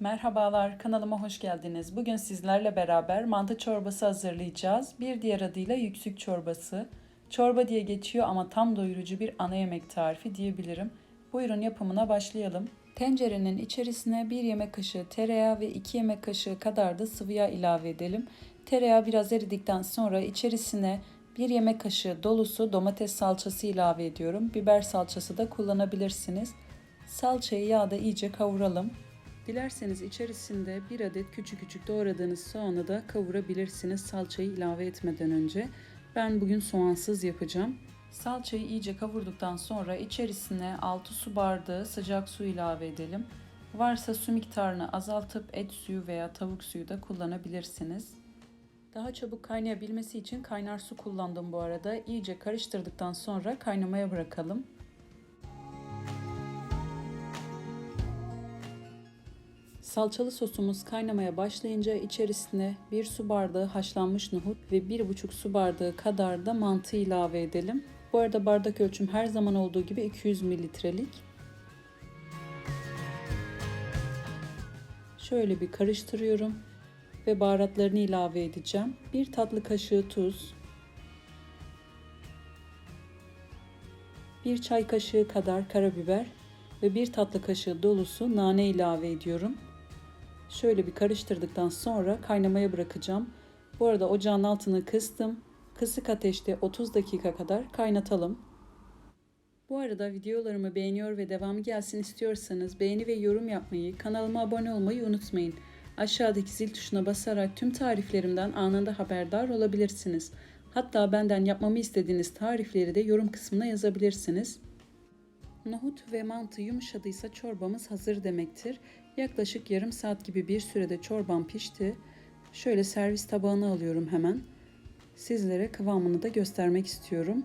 Merhabalar, kanalıma hoş geldiniz. Bugün sizlerle beraber mantı çorbası hazırlayacağız. Bir diğer adıyla yüksük çorbası. Çorba diye geçiyor ama tam doyurucu bir ana yemek tarifi diyebilirim. Buyurun yapımına başlayalım. Tencerenin içerisine 1 yemek kaşığı tereyağı ve 2 yemek kaşığı kadar da sıvı yağ ilave edelim. Tereyağı biraz eridikten sonra içerisine 1 yemek kaşığı dolusu domates salçası ilave ediyorum. Biber salçası da kullanabilirsiniz. Salçayı yağda iyice kavuralım. Dilerseniz içerisinde bir adet küçük küçük doğradığınız soğanı da kavurabilirsiniz salçayı ilave etmeden önce. Ben bugün soğansız yapacağım. Salçayı iyice kavurduktan sonra içerisine 6 su bardağı sıcak su ilave edelim. Varsa su miktarını azaltıp et suyu veya tavuk suyu da kullanabilirsiniz. Daha çabuk kaynayabilmesi için kaynar su kullandım bu arada. İyice karıştırdıktan sonra kaynamaya bırakalım. Salçalı sosumuz kaynamaya başlayınca içerisine 1 su bardağı haşlanmış nohut ve 1,5 su bardağı kadar da mantı ilave edelim. Bu arada bardak ölçüm her zaman olduğu gibi 200 mililitrelik. Şöyle bir karıştırıyorum ve baharatlarını ilave edeceğim. 1 tatlı kaşığı tuz, 1 çay kaşığı kadar karabiber ve 1 tatlı kaşığı dolusu nane ilave ediyorum. Şöyle bir karıştırdıktan sonra kaynamaya bırakacağım. Bu arada ocağın altını kıstım. Kısık ateşte 30 dakika kadar kaynatalım. Bu arada videolarımı beğeniyor ve devamı gelsin istiyorsanız beğeni ve yorum yapmayı, kanalıma abone olmayı unutmayın. Aşağıdaki zil tuşuna basarak tüm tariflerimden anında haberdar olabilirsiniz. Hatta benden yapmamı istediğiniz tarifleri de yorum kısmına yazabilirsiniz. Nohut ve mantı yumuşadıysa çorbamız hazır demektir. Yaklaşık yarım saat gibi bir sürede çorbam pişti. Şöyle servis tabağına alıyorum hemen. Sizlere kıvamını da göstermek istiyorum.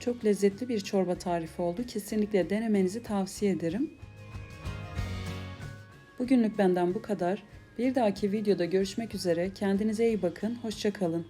Çok lezzetli bir çorba tarifi oldu. Kesinlikle denemenizi tavsiye ederim. Bugünlük benden bu kadar. Bir dahaki videoda görüşmek üzere. Kendinize iyi bakın. Hoşçakalın.